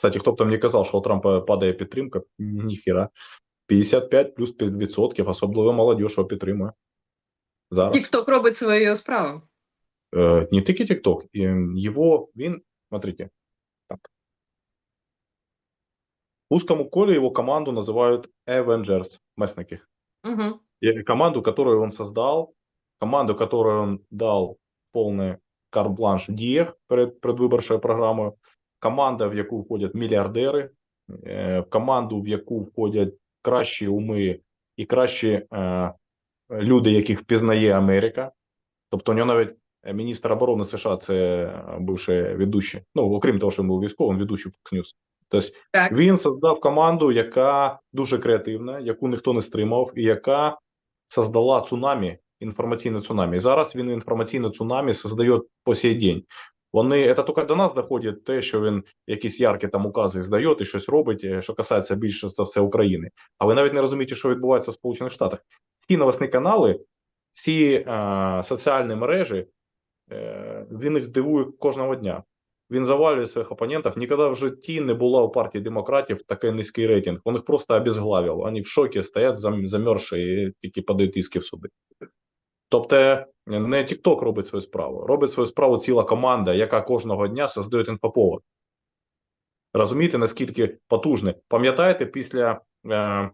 Кстати, хто б там не казав, що у Трампа падає підтримка, ніхіра. 55 плюс 5%, особливо молодь його підтримує. Зараз. Тікток робить свою справу. Э, не тільки TikTok, і его, він, смотрите, так. В узкому коле его команду называют Avengers, месники. Угу. И команду, которую он создал, команду, которую он дал полный карт-бланш в діях перед предвиборчою програмою, команда, в яку входять мільярдери, е, в команду, в яку входять кращі уми і кращі е, люди, яких впізнає Америка. Тобто, у нього навіть е, міністр оборони США це бивший ведучий. Ну, окрім того, що він був військовим, ведучий Fox News. Тобто Так. він создав команду, яка дуже креативна, яку ніхто не стримав, і яка создала цунамі, інформаційне цунамі. І зараз він інформаційне цунамі создає по сей день. Вони це тільки до нас доходить те, що він якісь яркі там укази здає і щось робить, е, що касається більше за все України. А ви навіть не розумієте, що відбувається в Сполучених Штатах. Всі новосні канали, всі е, соціальні мережі, е, він їх дивує кожного дня. Він завалює своїх опонентів. Ніколи в житті не було у партії демократів такий низький рейтинг. Їх просто обезглавив. Вони в шокі стоять зам- замерзші і тільки подають іски в суди. Тобто не TikTok робить свою справу, робить свою справу ціла команда, яка кожного дня создає інфоповод. Розумієте, наскільки потужне? Пам'ятаєте, після, е,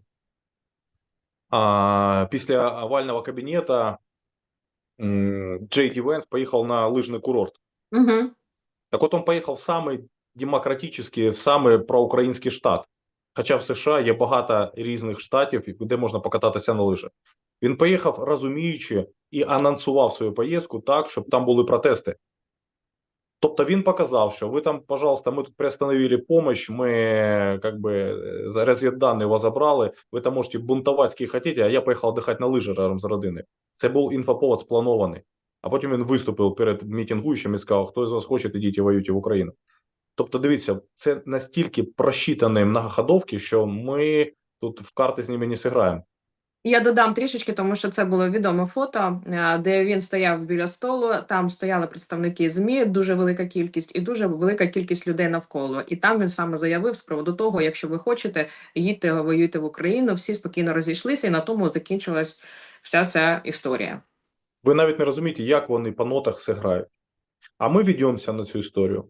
а, після овального кабінета Джей Ді Венс поїхав на лижний курорт. Угу. Так от він поїхав в самий демократичний, в самий проукраїнський штат. Хоча в США є багато різних штатів, де можна покататися на лижах. Він поїхав розуміючи і анонсував свою поїздку так, щоб там були протести. Тобто він показав, що ви там, пожалуйста, ми тут приостановили помощь, ми как бы розвіддані вас забрали, ви там можете бунтувати скільки хотіте, а я поїхав дихати на лижі разом з родиною. Це був інфоповод спланований. А потім він виступив перед мітингуючими і сказав, хто з вас хоче, ідіть і воюйте в Україну. Тобто, дивіться, це настільки просчитані многоходовки, що ми тут в карти з ними не зіграємо. Я додам трішечки, тому що це було відоме фото, е, де він стояв біля столу. Там стояли представники ЗМІ, дуже велика кількість, і дуже велика кількість людей навколо. І там він саме заявив з приводу того, якщо ви хочете, їдьте воюйте в Україну. Всі спокійно розійшлися, і на тому закінчилась вся ця історія. Ви навіть не розумієте, як вони по нотах зіграють. А ми ведемося на цю історію.